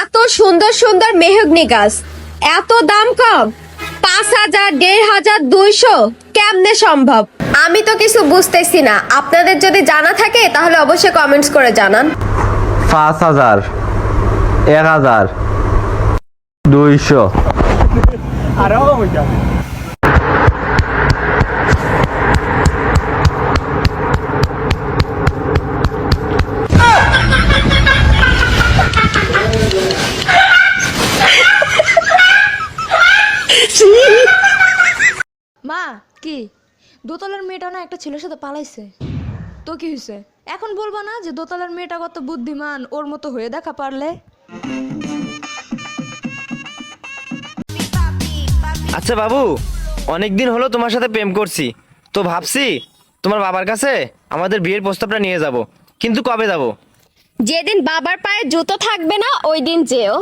এত সুন্দর সুন্দর মেহগনি গাছ। এত দাম কম? পাঁচ হাজার দেড় হাজার দুইশো? কেমনে সম্ভব? আমি তো কিছু বুঝতেছি না। আপনাদের যদি জানা থাকে তাহলে অবশ্যই কমেন্টস করে জানান। পাঁচ হাজার এক হাজার দুইশো। মা দোতলার মেয়েটা না একটা ছেলের সাথে পালাইছে। তো কি হয়েছে এখন বলব না যে দোতলার মেয়েটা কত বুদ্ধিমান ওর মতো হয়ে দেখা পারলে। আচ্ছা বাবু অনেকদিন হলো তোমার সাথে প্রেম করছি। তো ভাবছি তোমার বাবার কাছে আমাদের বিয়ের প্রস্তাবটা নিয়ে যাব। কিন্তু কবে যাব? যেদিন বাবার পায়ে জুতো থাকবে না ওই দিন যেও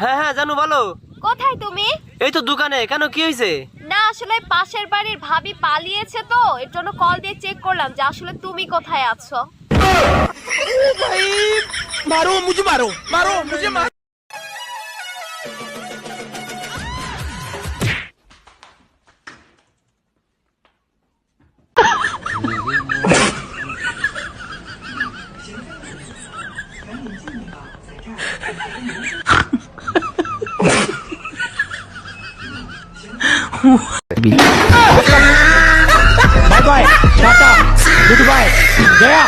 হ্যাঁ হ্যাঁ জানু বলো। কোথায় তুমি? এই তো দোকানে কেন কি হয়েছে? না আসলে পাশের বাড়ির ভাবি পালিয়েছে তো এর জন্য কল দিয়ে চেক করলাম যে আসলে তুমি কোথায় আছো। মারো মুজে মারো মারো মুজে মারো। Bye bye tata goodbye Jaya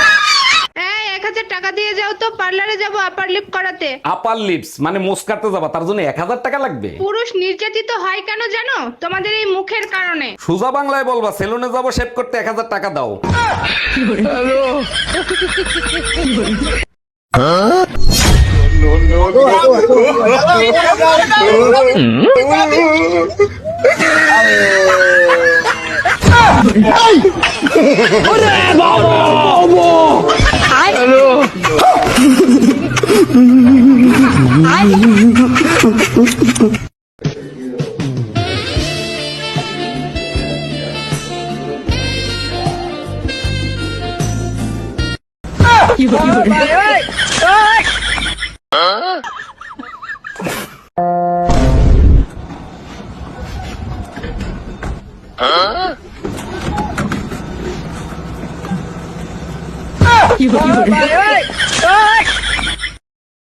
টাকা দিয়ে যাও তো পার্লারে যাব আপার লিপ করাতে আপার লিপস মানে মুস্কাতে যাবা তার জন্য এক হাজার টাকা লাগবে পুরুষ নির্যাতিত হয় কেন জানো তোমাদের এই মুখের কারণে সুজা বাংলায় বলবা সেলুনে যাব শেভ করতে এক হাজার টাকা দাও হ্যালো 哎！我的宝宝，宝宝，哎！哈喽！哎！一会儿，一会儿，কি